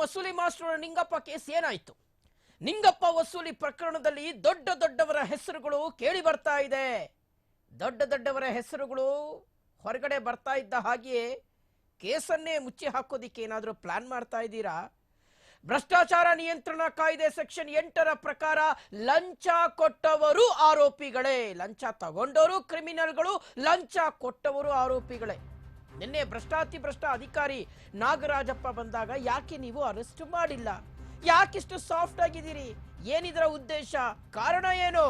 ವಸೂಲಿ master Ningappa case ಏನಾಯ್ತು? ನಿಂಗಪ್ಪ ವಸೂಲಿ ಪ್ರಕರಣದಲ್ಲಿ ದೊಡ್ಡ ದೊಡ್ಡವರ ಹೆಸರುಗಳು ಕೇಳಿ ಬರ್ತಾ ಇದೆ. ದೊಡ್ಡ ದೊಡ್ಡವರ ಹೆಸರುಗಳು ಹೊರಗಡೆ ಬರ್ತಾ ಇದ್ದ ಹಾಗೆಯೇ ಕೇಸನ್ನೇ ಮುಚ್ಚಿ ಹಾಕೋದಿಕ್ಕೆ ಏನಾದರೂ ಪ್ಲಾನ್ ಮಾಡ್ತಾ ಇದ್ದೀರಾ? ಭ್ರಷ್ಟಾಚಾರ ನಿಯಂತ್ರಣ ಕಾಯ್ದೆ ಸೆಕ್ಷನ್ ಎಂಟರ ಪ್ರಕಾರ ಲಂಚ ಕೊಟ್ಟವರು ಆರೋಪಿಗಳೇ. ಲಂಚ ತಗೊಂಡವರು ಕ್ರಿಮಿನಲ್ಗಳು, ಲಂಚ ಕೊಟ್ಟವರು ಆರೋಪಿಗಳೇ. ನಿನ್ನೆ ಭ್ರಷ್ಟಾತಿ ಭ್ರಷ್ಟ ಅಧಿಕಾರಿ ನಾಗರಾಜಪ್ಪ ಬಂದಾಗ ಯಾಕೆ ನೀವು ಅರೆಸ್ಟ್ ಮಾಡಿಲ್ಲ? ಯಾಕಿಷ್ಟು ಸಾಫ್ಟ್ ಆಗಿದ್ದೀರಿ? ಏನಿದರ ಉದ್ದೇಶ? ಕಾರಣ ಏನು?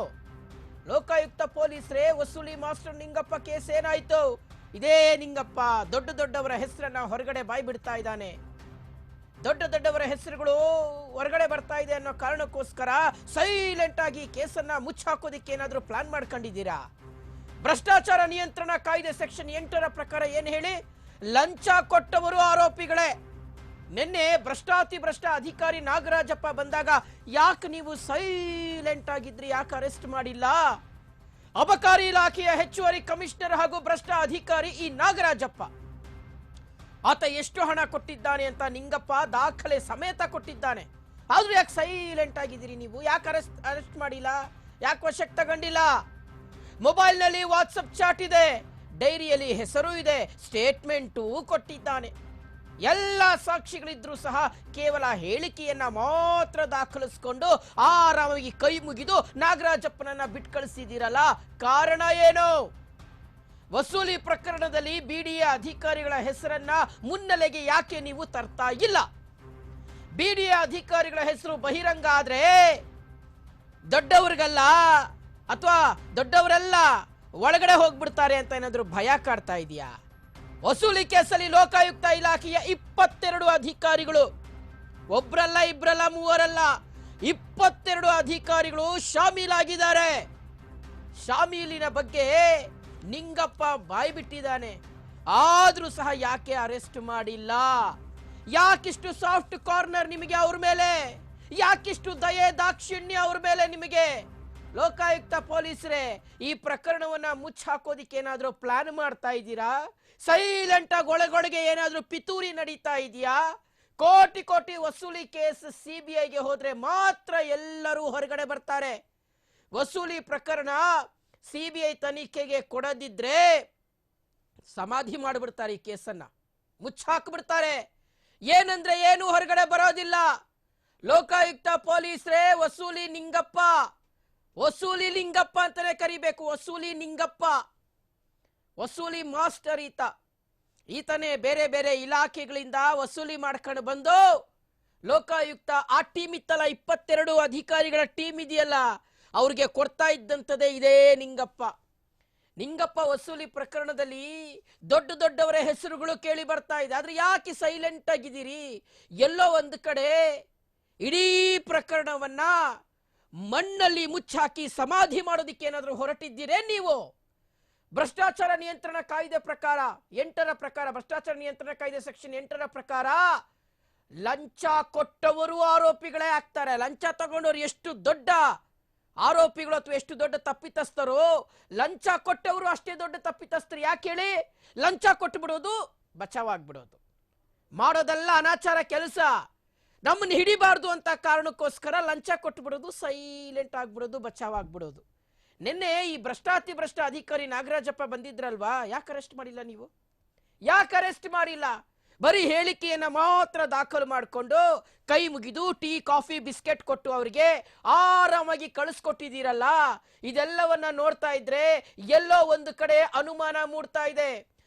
ಲೋಕಾಯುಕ್ತ ಪೊಲೀಸರೇ, ವಸೂಲಿ ಮಾಸ್ಟರ್ ನಿಂಗಪ್ಪ ಕೇಸ್ ಏನಾಯ್ತು? ಇದೇ ನಿಂಗಪ್ಪ, ದೊಡ್ಡ ದೊಡ್ಡವರ ಹೆಸರನ್ನ ಹೊರಗಡೆ ಬಾಯಿ ಬಿಡ್ತಾ ಇದ್ದಾನೆ. ದೊಡ್ಡ ದೊಡ್ಡವರ ಹೆಸರುಗಳು ಹೊರಗಡೆ ಬರ್ತಾ ಇದೆ ಅನ್ನೋ ಕಾರಣಕ್ಕೋಸ್ಕರ ಸೈಲೆಂಟ್ ಆಗಿ ಕೇಸನ್ನ ಮುಚ್ಚಾಕೋದಿಕ್ಕೆ ಏನಾದರೂ ಪ್ಲಾನ್ ಮಾಡ್ಕೊಂಡಿದ್ದೀರಾ? ಭ್ರಷ್ಟಾಚಾರ ನಿಯಂತ್ರಣ ಕಾಯ್ದೆ ಸೆಕ್ಷನ್ ಎಂಟರ ಪ್ರಕಾರ ಏನು ಹೇಳಿ? ಲಂಚ ಕೊಟ್ಟವರು ಆರೋಪಿಗಳೇ. ನಿನ್ನೆ ಭ್ರಷ್ಟಾತಿ ಭ್ರಷ್ಟ ಅಧಿಕಾರಿ ನಾಗರಾಜಪ್ಪ ಬಂದಾಗ ಯಾಕೆ ನೀವು ಸೈಲೆಂಟ್ ಆಗಿದ್ರಿ? ಯಾಕೆ ಅರೆಸ್ಟ್ ಮಾಡಿಲ್ಲ? ಅಬಕಾರಿ ಇಲಾಖೆಯ ಹೆಚ್ಚುವರಿ ಕಮಿಷನರ್ ಹಾಗೂ ಭ್ರಷ್ಟ ಅಧಿಕಾರಿ ಈ ನಾಗರಾಜಪ್ಪ. ಆತ ಎಷ್ಟು ಹಣ ಕೊಟ್ಟಿದ್ದಾನೆ ಅಂತ ನಿಂಗಪ್ಪ ದಾಖಲೆ ಸಮೇತ ಕೊಟ್ಟಿದ್ದಾನೆ. ಆದ್ರೂ ಯಾಕೆ ಸೈಲೆಂಟ್ ಆಗಿದ್ದೀರಿ ನೀವು? ಯಾಕೆ ಅರೆಸ್ಟ್ ಅರೆಸ್ಟ್ ಮಾಡಿಲ್ಲ? ಯಾಕೆ ವಶಕ್ಕೆ ತಗೊಂಡಿಲ್ಲ? ಮೊಬೈಲ್ನಲ್ಲಿ ವಾಟ್ಸಪ್ ಚಾಟ್ ಇದೆ. ಡೈರಿಯಲ್ಲಿ ಹೆಸರು ಇದೆ. ಸ್ಟೇಟ್ಮೆಂಟು ಕೊಟ್ಟಿದ್ದಾನೆ. ಎಲ್ಲ ಸಾಕ್ಷಿಗಳಿದ್ರೂ ಸಹ ಕೇವಲ ಹೇಳಿಕೆಯನ್ನ ಮಾತ್ರ ದಾಖಲಿಸಿಕೊಂಡು ಆರಾಮಾಗಿ ಕೈ ಮುಗಿದು ನಾಗರಾಜಪ್ಪನನ್ನ ಬಿಟ್ಟು ಕಳಿಸಿದ್ದೀರಲ್ಲ. ಕಾರಣ ಏನು? ವಸೂಲಿ ಪ್ರಕರಣದಲ್ಲಿ ಬಿಡಿಎ ಅಧಿಕಾರಿಗಳ ಹೆಸರನ್ನ ಮುನ್ನೆಲೆಗೆ ಯಾಕೆ ನೀವು ತರ್ತಾ ಇಲ್ಲ? ಬಿಡಿಎ ಅಧಿಕಾರಿಗಳ ಹೆಸರು ಬಹಿರಂಗ ಆದ್ರೆ ದೊಡ್ಡವ್ರಿಗಲ್ಲ. ಅಥವಾ ದೊಡ್ಡವರೆಲ್ಲ ಒಳಗಡೆ ಹೋಗ್ಬಿಡ್ತಾರೆ ಅಂತ ಏನಾದರೂ ಭಯ ಕಾಡ್ತಾ ಇದೆಯಾ? ವಸೂಲಿ ಕೇಸಲ್ಲಿ ಲೋಕಾಯುಕ್ತ ಇಲಾಖೆಯ ಇಪ್ಪತ್ತೆರಡು ಅಧಿಕಾರಿಗಳು. ಒಬ್ರಲ್ಲ ಇಬ್ರಲ್ಲ ಮೂವರಲ್ಲ ಇಪ್ಪತ್ತೆರಡು ಅಧಿಕಾರಿಗಳು ಶಾಮೀಲಾಗಿದ್ದಾರೆ. ಶಾಮೀಲಿನ ಬಗ್ಗೆ ನಿಂಗಪ್ಪ ಬಾಯಿ ಬಿಟ್ಟಿದ್ದಾನೆ. ಆದರೂ ಸಹ ಯಾಕೆ ಅರೆಸ್ಟ್ ಮಾಡಿಲ್ಲ? ಯಾಕಿಷ್ಟು ಸಾಫ್ಟ್ ಕಾರ್ನರ್ ನಿಮಗೆ ಅವ್ರ ಮೇಲೆ? ಯಾಕಿಷ್ಟು ದಯೆ ದಾಕ್ಷಿಣ್ಯ ಅವ್ರ ಮೇಲೆ ನಿಮಗೆ? ಲೋಕಾಯುಕ್ತ ಪೊಲೀಸರೇ, ಈ ಪ್ರಕರಣವನ್ನ ಮುಚ್ಚಾಕೋದಿಕ್ಕೆ ಏನಾದರೂ ಪ್ಲಾನ್ ಮಾಡ್ತಾ ಇದ್ದೀರಾ? ಸೈಲೆಂಟ್ ಆಗಿ ಒಳಗೊಳಗೆ ಏನಾದ್ರೂ ಪಿತೂರಿ ನಡೀತಾ ಇದೆಯಾ ಕೋಟಿ ಕೋಟಿ ವಸೂಲಿ ಕೇಸ್ ಸಿಬಿಐಗೆ ಹೋದ್ರೆ ಮಾತ್ರ ಎಲ್ಲರೂ ಹೊರಗಡೆ ಬರ್ತಾರೆ. ವಸೂಲಿ ಪ್ರಕರಣ ಸಿಬಿಐ ತನಿಖೆಗೆ ಕೊಡದಿದ್ರೆ ಸಮಾಧಿ ಮಾಡಿಬಿಡ್ತಾರೆ ಈ ಕೇಸನ್ನ. ಮುಚ್ಚಾಕ್ಬಿಡ್ತಾರೆ. ಏನಂದ್ರೆ ಏನು ಹೊರಗಡೆ ಬರೋದಿಲ್ಲ. ಲೋಕಾಯುಕ್ತ ಪೊಲೀಸರೇ, ವಸೂಲಿ ನಿಂಗಪ್ಪ. ವಸೂಲಿ ಲಿಂಗಪ್ಪ ಅಂತಲೇ ಕರಿಬೇಕು. ವಸೂಲಿ ನಿಂಗಪ್ಪ. ವಸೂಲಿ ಮಾಸ್ಟರ್ ಈತ. ಈತನೇ ಬೇರೆ ಬೇರೆ ಇಲಾಖೆಗಳಿಂದ ವಸೂಲಿ ಮಾಡ್ಕೊಂಡು ಬಂದು ಲೋಕಾಯುಕ್ತ ಆ ಟೀಮ್ ಇತ್ತಲ್ಲ ಇಪ್ಪತ್ತೆರಡು ಅಧಿಕಾರಿಗಳ ಟೀಮ್ ಇದೆಯಲ್ಲ, ಅವ್ರಿಗೆ ಕೊಡ್ತಾ ಇದ್ದಂಥದ್ದೇ ಇದೇ ನಿಂಗಪ್ಪ. ನಿಂಗಪ್ಪ ವಸೂಲಿ ಪ್ರಕರಣದಲ್ಲಿ ದೊಡ್ಡ ದೊಡ್ಡವರ ಹೆಸರುಗಳು ಕೇಳಿ ಬರ್ತಾ ಇದೆ. ಆದರೆ ಯಾಕೆ ಸೈಲೆಂಟ್ ಆಗಿದ್ದೀರಿ? ಎಲ್ಲೋ ಒಂದು ಕಡೆ ಇಡೀ ಪ್ರಕರಣವನ್ನ ಮಣ್ಣಲ್ಲಿ ಮುಚ್ಚಾಕಿ ಸಮಾಧಿ ಮಾಡೋದಿಕ್ಕೆ ಏನಾದರೂ ಹೊರಟಿದ್ದೀರೇ ನೀವು? ಭ್ರಷ್ಟಾಚಾರ ನಿಯಂತ್ರಣ ಕಾಯ್ದೆ ಪ್ರಕಾರ, ಎಂಟರ ಪ್ರಕಾರ, ಭ್ರಷ್ಟಾಚಾರ ನಿಯಂತ್ರಣ ಕಾಯ್ದೆ ಸೆಕ್ಷನ್ ಎಂಟರ ಪ್ರಕಾರ ಲಂಚ ಕೊಟ್ಟವರು ಆರೋಪಿಗಳೇ ಆಗ್ತಾರೆ. ಲಂಚ ತಗೊಂಡವರು ಎಷ್ಟು ದೊಡ್ಡ ಆರೋಪಿಗಳು ಅಥವಾ ಎಷ್ಟು ದೊಡ್ಡ ತಪ್ಪಿತಸ್ಥರು? ಲಂಚ ಕೊಟ್ಟವರು ಅಷ್ಟೇ ದೊಡ್ಡ ತಪ್ಪಿತಸ್ಥರು, ಯಾಕೆ ಹೇಳಿ? ಲಂಚ ಕೊಟ್ಟು ಬಿಡೋದು ಬಚಾವಾಗ್ಬಿಡೋದು ಮಾಡೋದೆಲ್ಲ ಅನಾಚಾರ ಕೆಲಸ. ನಮ್ಮನ್ನ ಹಿಡಿಬಾರ್ದು ಅಂತ ಕಾರಣಕ್ಕೋಸ್ಕರ ಲಂಚ ಕೊಟ್ಟು ಸೈಲೆಂಟ್ ಆಗ್ಬಿಡೋದು ಬಚಾವಾಗ್ಬಿಡೋದು ನಿನ್ನೆ ಈ ಭ್ರಷ್ಟಾತಿ ಭ್ರಷ್ಟ ಅಧಿಕಾರಿ ನಾಗರಾಜಪ್ಪ ಬಂದಿದ್ರಲ್ವಾ? ಯಾಕೆ ಅರೆಸ್ಟ್ ಮಾಡಿಲ್ಲ ನೀವು? ಯಾಕೆ ಅರೆಸ್ಟ್ ಮಾಡಿಲ್ಲ? ಬರೀ ಹೇಳಿಕೆಯನ್ನ ಮಾತ್ರ ದಾಖಲು ಮಾಡಿಕೊಂಡು ಕೈ ಮುಗಿದು ಟೀ, ಕಾಫಿ, ಬಿಸ್ಕೆಟ್ ಕೊಟ್ಟು ಅವರಿಗೆ ಆರಾಮಾಗಿ ಕಳಿಸ್ಕೊಟ್ಟಿದ್ದೀರಲ್ಲ? ಇದೆಲ್ಲವನ್ನ ನೋಡ್ತಾ ಇದ್ರೆ ಎಲ್ಲೋ ಒಂದು ಕಡೆ ಅನುಮಾನ ಮೂಡ್ತಾ ಇದೆ.